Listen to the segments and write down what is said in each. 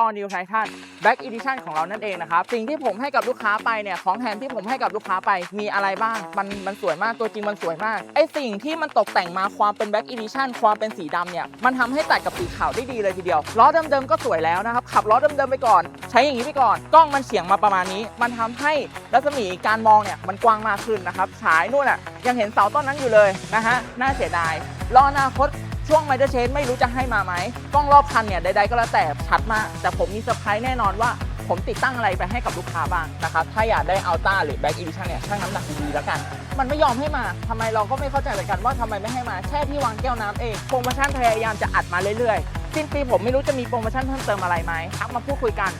All New Titan Black Edition ของเรานั่นเองนะครับ สิ่งที่ผมให้กับลูกค้าไปเนี่ย ของแถมที่ผมให้กับลูกค้าไปมีอะไรบ้าง มันมันสวยมาก ตัวจริงมันสวยมาก ไอสิ่งที่มันตกแต่งมาความเป็น Black Edition ความเป็นสีดำเนี่ย มันทำให้ตัดกับสีขาวได้ดีเลยทีเดียว ล้อเดิมๆก็สวยแล้วนะครับ ขับล้อเดิมๆไปก่อน ใช้อย่างนี้ไปก่อน กล้องมันเฉียงมาประมาณนี้ มันทำให้รัศมีการมองเนี่ยมันกว้างมากขึ้นนะครับ ฉายนู่นอะยังเห็นเสาต้นนั้นอยู่เลยนะฮะ น่าเสียดาย รออนาคต ช่วงไมเดอร์เชนไม่รู้จะให้มาไหมกล้องรอบคันเนี่ยใดๆก็แล้วแต่ชัดมาก แต่ผมมีเซอร์ไพรส์แน่นอนว่าผมติดตั้งอะไรไปให้กับลูกค้าบ้างนะครับถ้าอยากได้อัลต้าหรือแบ็กอีดิชั่นเนี่ยช่างน้ำหนักดีๆแล้วกัน มันไม่ยอมให้มาทำไมเราก็ไม่เข้าใจเหมือนกันว่าทำไมไม่ให้มาแค่ที่วางแก้วน้ำเองโปรโมชั่นพยายามจะอัดมาเรื่อยๆสิ้นปีผมไม่รู้จะมีโปรโมชั่นเพิ่มเติมอะไรไหมทักมาพูดคุยกัน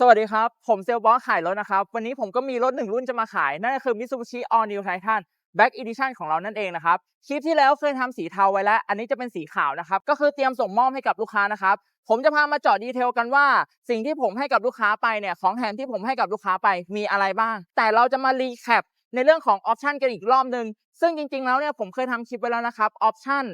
สวัสดีครับ ผมเซลลบอสขายรถนะครับ วันนี้ผมก็มีรถหนึ่งรุ่นจะมาขาย นั่นก็คือ Mitsubishi All New Titan Black Edition ของเรานั่นเองนะครับ คลิปที่แล้วเคยทำสีเทาไว้แล้ว อันนี้จะเป็นสีขาวนะครับ ก็คือเตรียมส่งมอบให้กับลูกค้านะครับ ผมจะพามาเจาะดีเทลกันว่า สิ่งที่ผมให้กับลูกค้าไปเนี่ย ของแถมที่ผมให้กับลูกค้าไปมีอะไรบ้าง แต่เราจะมารีแคปในเรื่องของออปชันกันอีกรอบหนึ่งซึ่งจริงๆแล้วเนี่ยผมเคยทำคลิปไว้แล้วนะครับออปชัน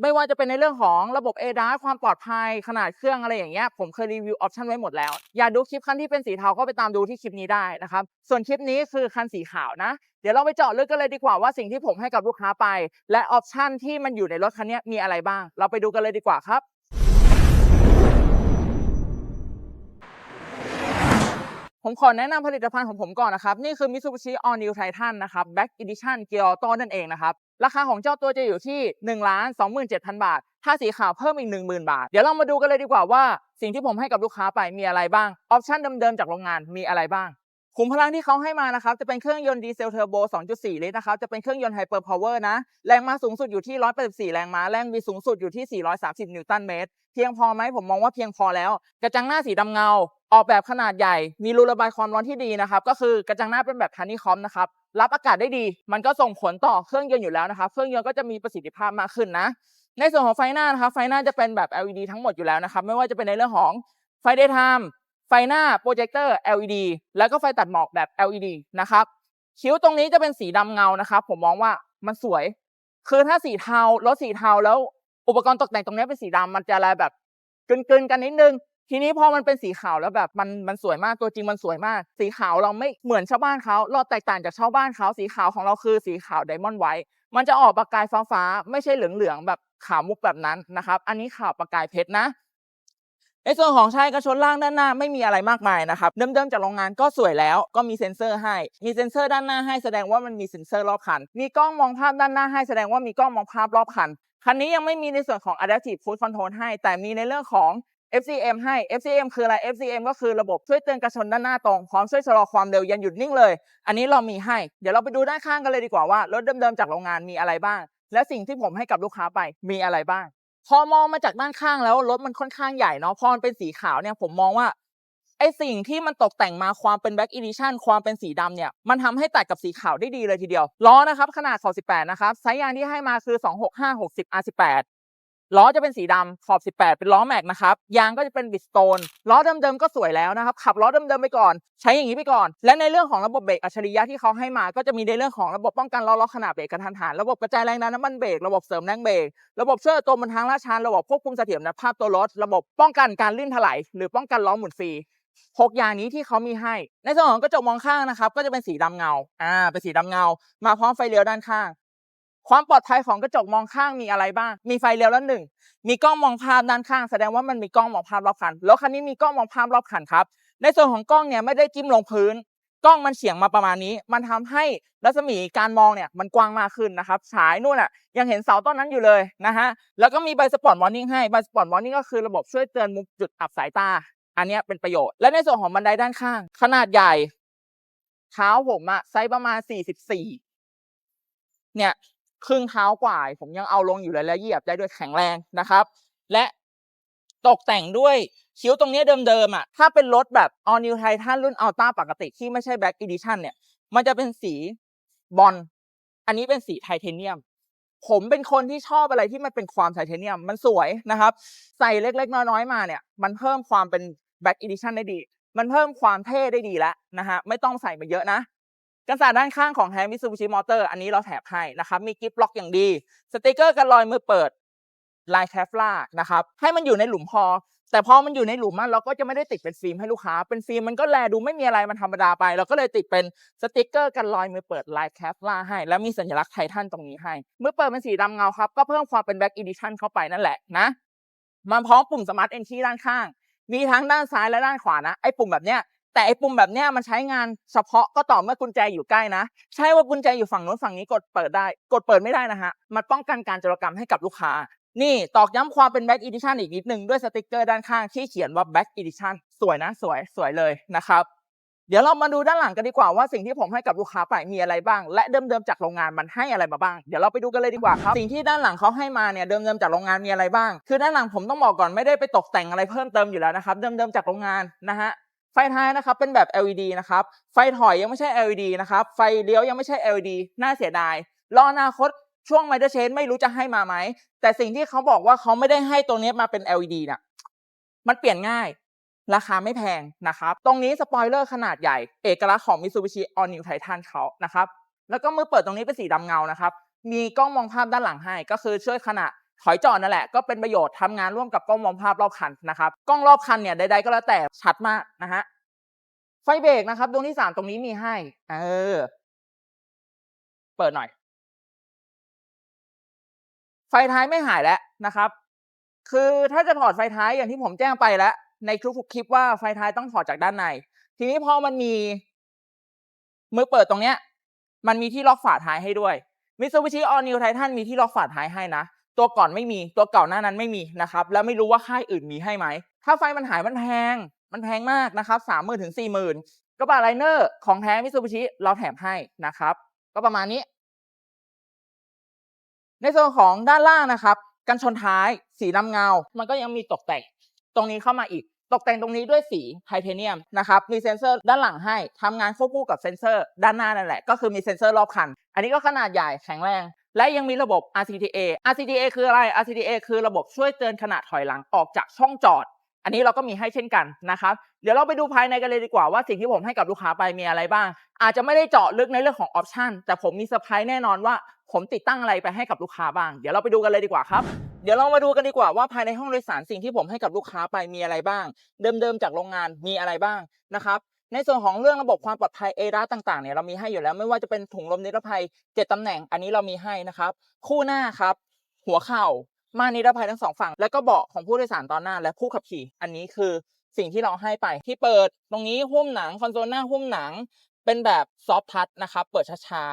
ไม่ว่าจะเป็นในเรื่องของระบบ ADAS ความปลอดภัยขนาดเครื่องอะไรอย่างเงี้ยผมเคยรีวิวออปชันไว้หมดแล้ว อย่าดูคลิปคันที่เป็นสีเทาก็ไปตามดูที่คลิปนี้ได้นะครับส่วนคลิปนี้คือคันสีขาวนะ เดี๋ยวเราไปเจาะลึกกันเลยดีกว่าว่าสิ่งที่ผมให้กับลูกค้าไป และออปชันที่มันอยู่ในรถคันนี้มีอะไรบ้าง เราไปดูกันเลยดีกว่าครับผมขอแนะนำผลิตภัณฑ์ของผมก่อนนะครับ นี่คือ Mitsubishi All New Titan นะครับ Black Edition Gear Auto นั่นเองนะครับ ราคาของเจ้าตัวจะอยู่ที่1 2 7 0 0 0บาท ถ้าสีขาวเพิ่มอีก 10,000 บาท เดี๋ยวเรามาดูกันเลยดีกว่าว่า สิ่งที่ผมให้กับลูกค้าไปมีอะไรบ้าง ออปชันเดิมๆจากโรงงานมีอะไรบ้างขุมพลังที่เขาให้มานะครับจะเป็นเครื่องยนต์ดีเซลเทอร์โบ 2.4 ลิตรนะครับจะเป็นเครื่องยนต์ไฮเปอร์พาวเวอร์นะแรงม้าสูงสุดอยู่ที่ 184 แรงม้าแรงบิดสูงสุดอยู่ที่ 430 นิวตันเมตร เพียงพอไหมผมมองว่าเพียงพอแล้ว กระจังหน้าสีดำเงา ออกแบบขนาดใหญ่ มีรูระบายความร้อนที่ดีนะครับ ก็คือกระจังหน้าเป็นแบบฮันนี่คอมนะครับ รับอากาศได้ดี มันก็ส่งผลต่อเครื่องยนต์อยู่แล้วนะครับ เครื่องยนต์ก็จะมีประสิทธิภาพมากขึ้นนะ ในส่วนของไฟหน้านะครับ ไฟหน้าจะเป็นแบบ LED ทั้งหมดอยู่แล้วนะครับ ไม่ว่าจะเป็นในเรื่องของไฟ daytime ไฟหน้าโปรเจคเตอร์ LED แล้วก็ไฟตัดหมอกแบบ LED นะครับ คิ้วตรงนี้จะเป็นสีดำเงานะครับ ผมมองว่ามันสวย คือถ้าสีเทารถสีเทาแล้วอุปกรณ์ตกแต่งตรงนี้เป็นสีดำมันจะอะไรแบบกลืนๆกันนิดนึง ทีนี้พอมันเป็นสีขาวแล้วแบบมันมันสวยมากตัวจริงมันสวยมาก สีขาวเราไม่เหมือนชาวบ้านเขาเราแตกต่างจากชาวบ้านเขาสีขาวของเราคือสีขาวไดมอนด์ไวท์มันจะออกประกายฟ้าๆไม่ใช่เหลืองๆแบบขาวมุกแบบนั้นนะครับ อันนี้ขาวประกายเพชรนะในส่วนของชายกระชนล่างด้านหน้าไม่มีอะไรมากมายนะครับเดิมๆจากโรงงานก็สวยแล้วก็มีเซ็นเซอร์ให้ มีเซ็นเซอร์ด้านหน้าให้แสดงว่ามันมีเซ็นเซอร์รอบคัน มีกล้องมองภาพด้านหน้าให้แสดงว่ามีกล้องมองภาพรอบคันคันนี้ยังไม่มีในส่วนของ Adaptive Cruise Control ให้ แต่มีในเรื่องของ FCM ให้ FCM คืออะไร FCM ก็คือระบบช่วยเตือนกระชนด้านหน้าตรง พร้อมช่วยชะลอความเร็วยันหยุดนิ่งเลย อันนี้เรามีให้ เดี๋ยวเราไปดูด้านข้างกันเลยดีกว่าว่ารถเดิมๆจากโรงงานมีอะไรบ้าง และสิ่งที่ผมให้กับลูกค้าไปมีอะไรบ้าง พอมองมาจากด้านข้างแล้วรถมันค่อนข้างใหญ่เนาะพอมันเป็นสีขาวเนี่ยผมมองว่าไอสิ่งที่มันตกแต่งมาความเป็น Black Edition ความเป็นสีดำเนี่ยมันทำให้ตัดกับสีขาวได้ดีเลยทีเดียวล้อนะครับขนาดขอบ18นะครับไซส์ยางที่ให้มาคือ 265 60 R18 ล้อจะเป็นสีดำขอบ 18 เป็นล้อแม็กนะครับ ยางก็จะเป็นบิสโตน ล้อเดิมๆก็สวยแล้วนะครับ ขับล้อเดิมๆไปก่อน ใช้อย่างนี้ไปก่อน และในเรื่องของระบบเบรกอัจฉริยะที่เขาให้มา ก็จะมีในเรื่องของระบบป้องกันล้อล็อกขนาดเบรกกระทันหัน ระบบกระจายแรงดันน้ำมันเบรก ระบบเสริมแรงเบรก ระบบช่วยตัวบนทางลาดชัน ระบบควบคุมเสถียรภาพตัวรถ ระบบป้องกันการลื่นถลายหรือป้องกันล้อหมุนฟรีหกอย่างนี้ที่เขามีให้ ในส่วนของกระจกมองข้างนะครับ ก็จะเป็นสีดำเงา อ่า เป็นสีดำเงา มาพร้อมไฟเลี้ยวด้านข้าง ความปลอดภัยของกระจกมองข้างมีอะไรบ้าง มีไฟเลี้ยวแล้วหนึ่ง มีกล้องมองภาพด้านข้าง แสดงว่ามันมีกล้องมองภาพรอบคัน รถคันนี้มีกล้องมองภาพรอบคันครับ ในส่วนของกล้องเนี่ยไม่ได้จิ้มลงพื้น กล้องมันเฉียงมาประมาณนี้ มันทำให้รัศมีการมองเนี่ยมันกว้างมากขึ้นนะครับ ฉายนู่นอะยังเห็นเสาต้นนั้นอยู่เลยนะฮะ แล้วก็มีใบสปอร์ตวอร์นิ่งให้ ใบสปอร์ตวอร์นิ่งก็คือระบบช่วยเตือนมุมจุดอับสายตา อันนี้เป็นประโยชน์ และในส่วนของบันไดด้านข้าง ขนาดใหญ่ เท้าผมอะไซส์ประมาณ 44 เนี่ย ครึ่งเท้ากว่า ผมยังเอาลงอยู่เลยแล้วเหยียบได้ด้วยแข็งแรงนะครับ และตกแต่งด้วยคิ้วตรงนี้เดิมๆอะถ้าเป็นรถแบบ All New Titan รุ่น Ultra ปกติที่ไม่ใช่ Black Edition เนี่ย มันจะเป็นสีบอลอันนี้เป็นสีไทเทเนียม ผมเป็นคนที่ชอบอะไรที่มันเป็นความไทเทเนียม มันสวยนะครับ ใส่เล็กๆ น้อยๆมาเนี่ย มันเพิ่มความเป็น Black Edition ได้ดี มันเพิ่มความเท่ได้ดีแล้วนะฮะไม่ต้องใส่มาเยอะนะ กันศาสตร์ด้านข้างของแท้ Mitsubishi Motor อันนี้เราแถบให้นะครับ มีกิฟต์ล็อกอย่างดี สติกเกอร์กันรอยมือเปิดลายแคฟลานะครับ ให้มันอยู่ในหลุมพอ แต่พอมันอยู่ในหลุมอะเราก็จะไม่ได้ติดเป็นฟิล์มให้ลูกค้า เป็นฟิล์มมันก็แลดูไม่มีอะไรมันธรรมดาไป เราก็เลยติดเป็นสติกเกอร์กันรอยมือเปิดลายแคฟลาให้ แล้วมีสัญลักษณ์ไททันตรงนี้ให้มือเปิดเป็นสีดำเงาครับ ก็เพิ่มความเป็นแบ็กอีดิชันเข้าไปนั่นแหละนะ มาพร้อมปุ่มสมาร์ทเอนทีด้านข้าง มีทั้งด้านซ้ายและด้านขวานะ ไอ้ปุ่มแบบเนี้ย แต่ไอ้ปุ่มแบบเนี้ยมันใช้งานเฉพาะก็ต่อเมื่อกุญแจอยู่ใกล้นะ ใช่ว่ากุญแจอยู่ฝั่งนู้นฝั่งนี้กดเปิดได้ กดเปิดไม่ได้นะฮะ มันป้องกันการจรกรรมให้กับลูกค้า นี่ตอกย้ำความเป็น Back Edition อีกนิดนึงด้วยสติกเกอร์ด้านข้างที่เขียนว่า Back Edition สวยนะสวยสวยเลยนะครับเดี๋ยวเรามาดูด้านหลังกันดีกว่าว่าสิ่งที่ผมให้กับลูกค้าไปมีอะไรบ้าง และเดิมๆจากโรงงานมันให้อะไรมาบ้าง เดี๋ยวเราไปดูกันเลยดีกว่าครับสิ่งที่ด้านหลังเขาให้มาเนี่ยเดิมๆจากโรงงานมีอะไรบ้าง คือด้านหลังผมต้องบอกก่อนไม่ได้ไปตกแต่งอะไรเพิ่มเติมอยู่แล้วนะครับเดิมๆจากโรงงานนะฮะ ไฟท้ายนะครับเป็นแบบ LED นะครับ ไฟถอยยังไม่ใช่ LED นะครับ ไฟเลี้ยวยังไม่ใช่ LED น่าเสียดาย รออนาคตช่วงไมเดอร์เชนไม่รู้จะให้มาไหม แต่สิ่งที่เขาบอกว่าเขาไม่ได้ให้ตัวนี้มาเป็น LED น่ะ มันเปลี่ยนง่าย ราคาไม่แพงนะครับ ตรงนี้สปอยเลอร์ขนาดใหญ่ เอกลักษณ์ของ Mitsubishi All New Titan เขานะครับ แล้วก็มือเปิดตรงนี้เป็นสีดำเงานะครับ มีกล้องมองภาพด้านหลังให้ ก็คือช่วยขณะ ถอยจอดนั่นแหละก็เป็นประโยชน์ทำงานร่วมกับกล้องมองภาพรอบคันนะครับ กล้องรอบคันเนี่ยใดๆก็แล้วแต่ชัดมากนะฮะไฟเบรกนะครับดวงที่สามตรงนี้มีให้ เออ เปิดหน่อย ไฟท้ายไม่หายแล้วนะครับ คือถ้าจะถอดไฟท้ายอย่างที่ผมแจ้งไปแล้ว ในทุกๆคลิปว่าไฟท้ายต้องถอดจากด้านใน ทีนี้พอมันมีมือเปิดตรงเนี้ย มันมีที่ล็อกฝาท้ายให้ด้วย Mitsubishi All New Titan มีที่ล็อกฝาท้ายให้นะ ตัวก่อนไม่มีตัวเก่าหน้านั้นไม่มีนะครับแล้วไม่รู้ว่าค่ายอื่นมีให้ไหมถ้าไฟมันหายมันแพง มันแพงมากนะครับสามหมื่นถึงสี่หมื่นกระบะไลเนอร์ของแท้ Mitsubishi เราแถมให้นะครับ ก็ประมาณนี้ ในส่วนของด้านล่างนะครับ กันชนท้ายสีน้ำเงา มันก็ยังมีตกแต่งตรงนี้เข้ามาอีก ตกแต่งตรงนี้ด้วยสีไทเทเนียมนะครับ มีเซ็นเซอร์ด้านหลังให้ทำงานควบคู่กับเซ็นเซอร์ ด้านหน้านั่นแหละ ก็คือมีเซ็นเซอร์รอบคัน อันนี้ก็ขนาดใหญ่แข็งแรง และยังมีระบบ RCTA RCTA คืออะไร RCTA คือระบบช่วยเตือนขณะถอยหลังออกจากช่องจอด อันนี้เราก็มีให้เช่นกันนะครับ เดี๋ยวเราไปดูภายในกันเลยดีกว่าว่าสิ่งที่ผมให้กับลูกค้าไปมีอะไรบ้าง อาจจะไม่ได้เจาะลึกในเรื่องของออปชันแต่ผมมีเซอร์ไพรส์แน่นอนว่า ผมติดตั้งอะไรไปให้กับลูกค้าบ้าง เดี๋ยวเราไปดูกันเลยดีกว่าครับเดี๋ยวเรามาดูกันดีกว่าว่าภายในห้องโดยสารสิ่งที่ผมให้กับลูกค้าไปมีอะไรบ้าง เดิมๆจากโรงงานมีอะไรบ้างนะครับ ในส่วนของเรื่องระบบความปลอดภัยเอราต่างๆเนี่ยเรามีให้อยู่แล้วไม่ว่าจะเป็นถุงลมนิรภัยเจ็ดตำแหน่งอันนี้เรามีให้นะครับ คู่หน้าครับ หัวเข่าม่านนิรภัยทั้งสองฝั่ง แล้วก็เบาะของผู้โดยสารตอนหน้า และผู้ขับขี่ อันนี้คือสิ่งที่เราให้ไปที่เปิด ตรงนี้หุ้มหนังคอนโซลหน้าหุ้มหนัง เป็นแบบซอฟทัชนะครับเปิดช้า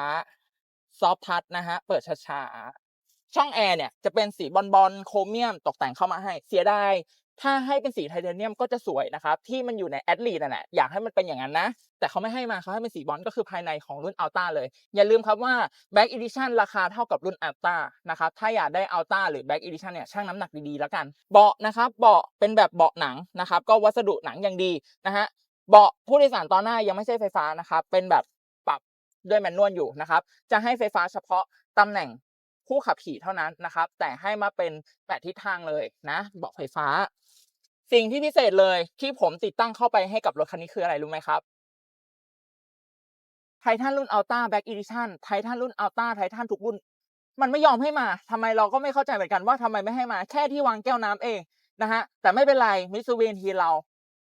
ๆซอฟทัชนะฮะเปิดช้าๆช่องแอร์เนี่ยจะเป็นสีบอลบอลโครเมียมตกแต่งเข้ามาให้เสียดาย ถ้าให้เป็นสีไทเทเนียมก็จะสวยนะครับ ที่มันอยู่ในแอดลีนั่นแหละอยากให้มันเป็นอย่างนั้นนะ แต่เขาไม่ให้มาเขาให้เป็นสีบอลก็คือภายในของรุ่นอัลต้าเลย อย่าลืมครับว่า Back Edition ราคาเท่ากับรุ่นอัลต้านะครับถ้าอยากได้อัลต้าหรือ Back Edition เนี่ยชั่งน้ำหนักดีๆแล้วกัน เบาะนะครับเบาะเป็นแบบเบาะหนังนะครับก็วัสดุหนังอย่างดีนะฮะเบาะผู้โดยสารตอนหน้ายังไม่ใช่ไฟฟ้านะครับเป็นแบบปรับด้วยแมนนวลอยู่นะครับจะให้ไฟฟ้าเฉพาะตำแหน่งผู้ขับขี่เท่านั้นนะครับแต่ให้มาเป็นแปดทิศทางเลยนะเบาะไฟฟ้า สิ่งที่พิเศษเลยที่ผมติดตั้งเข้าไปให้กับรถคันนี้คืออะไรรู้ไหมครับไททันรุ่นอัลต้าแบ็กอีดิชันไททันรุ่นอัลต้าไททันทุกรุ่น มันไม่ยอมให้มาทำไมเราก็ไม่เข้าใจเหมือนกันว่าทำไมไม่ให้มา แค่ที่วางแก้วน้ำเองนะฮะ แต่ไม่เป็นไรมิสซูเวนทีเรา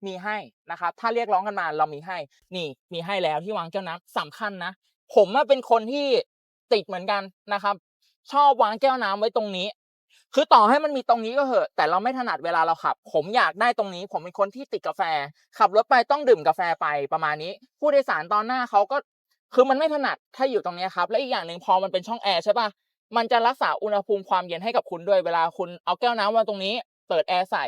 มีให้นะครับ ถ้าเรียกร้องกันมาเรามีให้ นี่มีให้แล้วที่วางแก้วน้ำสำคัญนะ ผมเป็นคนที่ติดเหมือนกันนะครับ ชอบวางแก้วน้ำไว้ตรงนี้ คือต่อให้มันมีตรงนี้ก็เหอะ แต่เราไม่ถนัดเวลาเราขับ ผมอยากได้ตรงนี้ ผมเป็นคนที่ติดกาแฟ ขับรถไปต้องดื่มกาแฟไปประมาณนี้ ผู้โดยสารตอนหน้าเขาก็ คือมันไม่ถนัดถ้าอยู่ตรงนี้ครับ และอีกอย่างหนึ่งพอมันเป็นช่องแอร์ใช่ปะมันจะรักษาอุณหภูมิความเย็นให้กับคุณด้วยเวลาคุณเอาแก้วน้ำมาตรงนี้ เปิดแอร์ใส่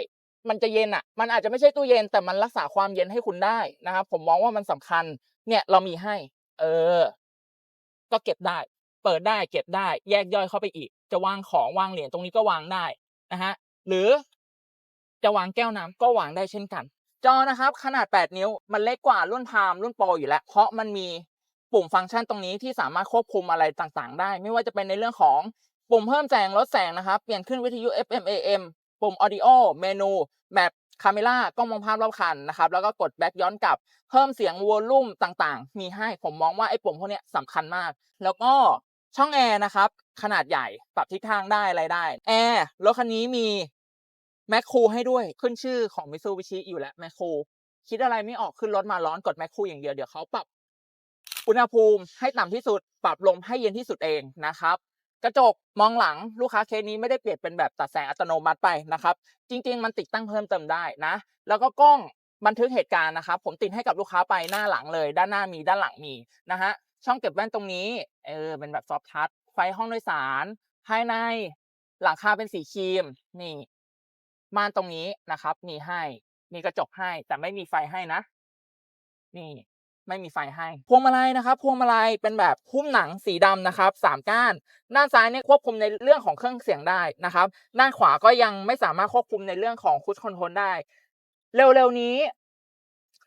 มันจะเย็นอะ มันอาจจะไม่ใช่ตู้เย็นแต่มันรักษาความเย็นให้คุณได้นะครับ ผมมองว่ามันสำคัญ เนี่ยเรามีให้ เออ ก็เก็บได้ เปิดได้เก็บได้ แยกย่อยเข้าไปอีก จะวางของวางเหรียญตรงนี้ก็วางได้นะฮะหรือจะวางแก้วน้ำก็วางได้เช่นกัน จอนะครับ ขนาด 8 นิ้วมันเล็กกว่ารุ่นพามรุ่นโปรอยู่แล้ว เพราะมันมีปุ่มฟังก์ชันตรงนี้ที่สามารถควบคุมอะไรต่างๆ ได้ ไม่ว่าจะเป็นในเรื่องของปุ่มเพิ่มแสงลดแสงนะครับ เปลี่ยนขึ้นวิทยุ FM AM ปุ่ม audio เมนูแบบคาเมล่ากล้องมองภาพรอบคันนะครับ แล้วก็กดแบ็กย้อนกลับ เพิ่มเสียงวอลลุ่มต่างๆ มีให้ผมมองว่าไอ้ปุ่มพวกนี้สำคัญมาก แล้วก็ช่องแอร์นะครับ ขนาดใหญ่ปรับทิศทางได้อะไรได้แอร์รถคันนี้มีแมคคูให้ด้วยขึ้นชื่อของมิซูบิชิอยู่แล้วแมคคูคิดอะไรไม่ออกขึ้นรถมาร้อนกดแมคคูอย่างเดียวเดี๋ยวเขาปรับอุณหภูมิให้ต่ำที่สุด ปรับลมให้เย็นที่สุดเองนะครับกระจกมองหลังลูกค้าเคสนี้ไม่ได้เปลี่ยนเป็นแบบตัดแสงอัตโนมัติไปนะครับ จริง ๆ มันติดตั้งเพิ่มเติมได้นะ แล้วก็กล้องบันทึกเหตุการณ์นะครับ ผมติดให้กับลูกค้าไปหน้าหลังเลย ด้านหน้ามีด้านหลังมีนะฮะช่องเก็บแว่นตรงนี้เออเป็นแบบซอฟทัช ไฟห้องโดยสาร ภายในหลังคาเป็นสีครีม นี่ม่านตรงนี้นะครับ มีให้ มีกระจกให้ แต่ไม่มีไฟให้นะ นี่ ไม่มีไฟให้ พวงมาลัยนะครับ พวงมาลัยเป็นแบบหุ้มหนังสีดำนะครับสามก้าน ด้านซ้ายเนี่ยควบคุมในเรื่องของเครื่องเสียงได้นะครับ ด้านขวาก็ยังไม่สามารถควบคุมในเรื่องของคู i คอนโทรลได้ เร็วๆนี้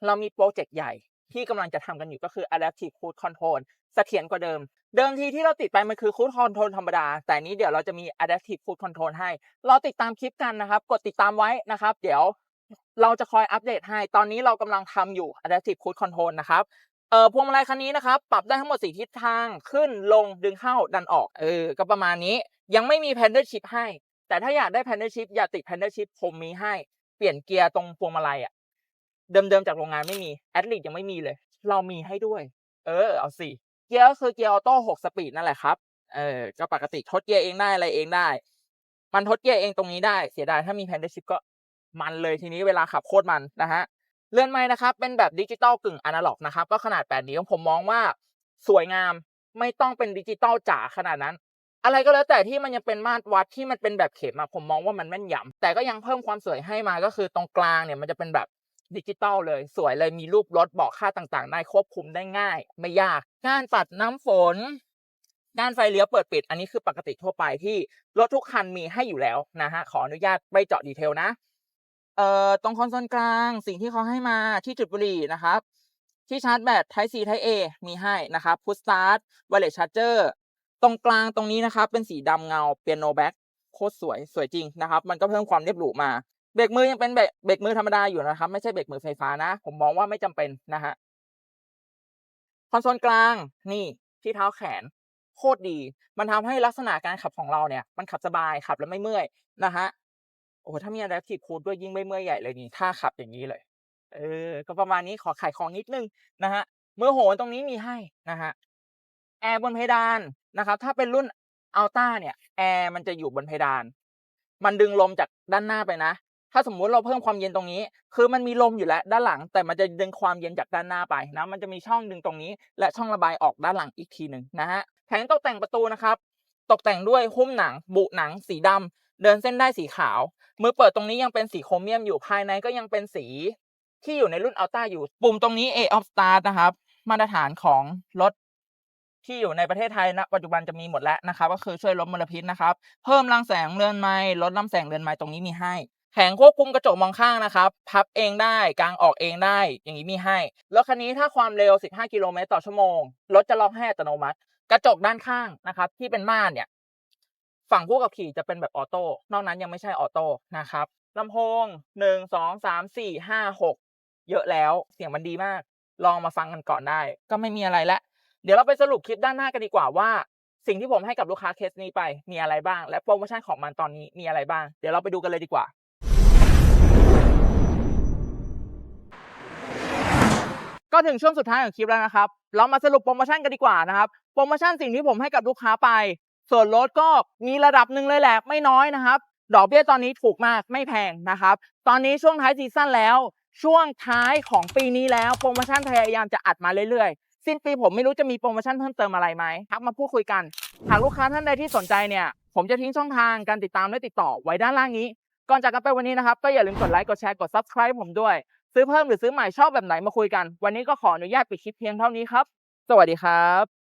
เรามีโปรเจกต์ใหญ่ที่กำลังจะทำกันอยู่ก็คือ Adaptive Cruise Control เสถียรกว่าเดิม เดิมทีที่เราติดไปมันคือ Cruise Control ธรรมดา แต่นี้เดี๋ยวเราจะมี Adaptive Cruise Control ให้ เราติดตามคลิปกันนะครับ กดติดตามไว้นะครับ เดี๋ยวเราจะคอยอัปเดตให้ ตอนนี้เรากำลังทำอยู่ Adaptive Cruise Control นะครับเอ่อพวงมาลัยคันนี้นะครับ ปรับได้ทั้งหมด 4 ทิศทางขึ้นลงดึงเข้าดันออกเออก็ประมาณนี้ยังไม่มี Paddle Shift ให้ แต่ถ้าอยากได้ Paddle Shift อยากติด Paddle Shift ผมมีให้ เปลี่ยนเกียร์ตรงพวงมาลัยอะเดิมๆจากโรงงานไม่มี a d l i t ยังไม่มีเลย เรามีให้ด้วย เออ เอาสิ เกียร์ก็คือเกียร์ออโต้6สปีดนั่นแหละครับ เออ ก็ปกติทดเกียร์เองได้อะไรเองได้ มันทดเกียร์เองตรงนี้ได้ เสียดายถ้ามี Paddle Shift ก็มันเลยทีนี้เวลาขับโคตรมันนะฮะ เลื่อนไม้นะครับ เป็นแบบดิจิตอลกึ่งอนาล็อกนะครับ ก็ขนาด8นิ้วผมมองว่าสวยงาม ไม่ต้องเป็นดิจิตอลจ๋าขนาดนั้น อะไรก็แล้วแต่ที่มันยังเป็นมาตรวัดที่มันเป็นแบบเข็มอะผมมองว่ามันแม่นยำแต่ก็ยังเพิ่มความสวยให้มาก็คือตรงกลางเนี่ยมันจะเป็นแบบ ดิจิตอลเลย สวยเลยมีรูปรถบอกค่าต่างๆ ได้ควบคุมได้ง่าย ไม่ยากกานปัดน้ำฝนก้านไฟเลี้ยวเปิดปิด อันนี้คือปกติทั่วไปที่รถทุกคันมีให้อยู่แล้วนะฮะขออนุญาตไม่เจาะดีเทลนะเอ่อตรงคอนโซลกลางสิ่งที่เขาให้มาที่จุดบุหรี่นะครับ ที่ชาร์จแบต Type C Type A มีให้นะครับ Push Start Wireless Charger ตรงกลางตรงนี้นะครับ เป็นสีดำเงาเปียโนแบ็คโคตรสวยสวยจริงนะครับ มันก็เพิ่มความเรียบหรูมา เบรกมือยังเป็นเบรกเบรกมือธรรมดาอยู่นะครับ ไม่ใช่เบรกมือไฟฟ้านะ ผมมองว่าไม่จำเป็นนะฮะคอนโซลกลางนี่ที่เท้าแขนโคตรดี มันทำให้ลักษณะการขับของเราเนี่ย มันขับสบายขับแล้วไม่เมื่อยนะฮะโอ้โหถ้ามี Adaptive Cruise ด้วยยิ่งไม่เมื่อยใหญ่เลยนี่ถ้าขับอย่างนี้เลย เออ ก็ประมาณนี้ขอขายของนิดนึงนะฮะมือโหนตรงนี้มีให้นะฮะแอร์บนเพดานนะครับ ถ้าเป็นรุ่นอัลต้าเนี่ยแอร์มันจะอยู่บนเพดาน มันดึงลมจากด้านหน้าไปนะ ถ้าสมมุติเราเพิ่มความเย็นตรงนี้ คือมันมีลมอยู่แล้วด้านหลัง แต่มันจะดึงความเย็นจากด้านหน้าไปนะ มันจะมีช่องดึงตรงนี้ และช่องระบายออกด้านหลังอีกทีหนึ่งนะฮะ แผงตกแต่งประตูนะครับ ตกแต่งด้วยหุ้มหนัง บุหนัง สีดำเดินเส้นได้สีขาว มือเปิดตรงนี้ยังเป็นสีโครเมียมอยู่ ภายในก็ยังเป็นสีที่อยู่ในรุ่นอัลต้าอยู่ ปุ่มตรงนี้ A of Start นะครับ มาตรฐานของรถที่อยู่ในประเทศไทยณปัจจุบันจะมีหมดแล้วนะครับ ก็คือช่วยลดมลพิษนะครับ เพิ่มรังแสงเรือนไม้ลดลำแสงเรือนไม้ตรงนี้มีให้ แผงควบคุมกระจกมองข้างนะครับ พับเองได้กางออกเองได้ อย่างนี้มีให้รถคันนี้ถ้าความเร็ว 15 กิโลเมตรต่อชั่วโมง รถจะล็อกให้อัตโนมัติ กระจกด้านข้างนะครับ ที่เป็นม่านเนี่ย ฝั่งผู้ขับขี่จะเป็นแบบออโต้ นอกนั้นยังไม่ใช่ออโต้นะครับลำโพงหนึ่งสองสามสี่ห้าหกเยอะแล้ว เสียงมันดีมาก ลองมาฟังกันก่อนได้ ก็ไม่มีอะไรละ เดี๋ยวเราไปสรุปคลิปด้านหน้ากันดีกว่าว่าสิ่งที่ผมให้กับลูกค้าเคสนี้ไปมีอะไรบ้าง และโปรโมชั่นของมันตอนนี้มีอะไรบ้าง เดี๋ยวเราไปดูกันเลยดีกว่า ก็ถึงช่วงสุดท้ายของคลิปแล้วนะครับ เรามาสรุปโปรโมชั่นกันดีกว่านะครับ โปรโมชั่นสิ่งที่ผมให้กับลูกค้าไป ส่วนลดก็มีระดับหนึ่งเลยแหละไม่น้อยนะครับ ดอกเบี้ยตอนนี้ถูกมากไม่แพงนะครับ ตอนนี้ช่วงท้ายซีซั่นแล้ว ช่วงท้ายของปีนี้แล้วโปรโมชั่นพยายามจะอัดมาเรื่อยๆ สิ้นปีผมไม่รู้จะมีโปรโมชั่นเพิ่มเติมอะไรไหมทักมาพูดคุยกัน หากลูกค้าท่านใดที่สนใจเนี่ย ผมจะทิ้งช่องทางการติดตามและติดต่อไว้ด้านล่างนี้ ก่อนจากกันไปวันนี้นะครับก็อย่าลืมกดไลค์กดแชร์กด subscribe ผมด้วย ซื้อเพิ่มหรือซื้อใหม่ชอบแบบไหนมาคุยกัน วันนี้ก็ขออนุญาตปิดคลิปเพียงเท่านี้ครับ สวัสดีครับ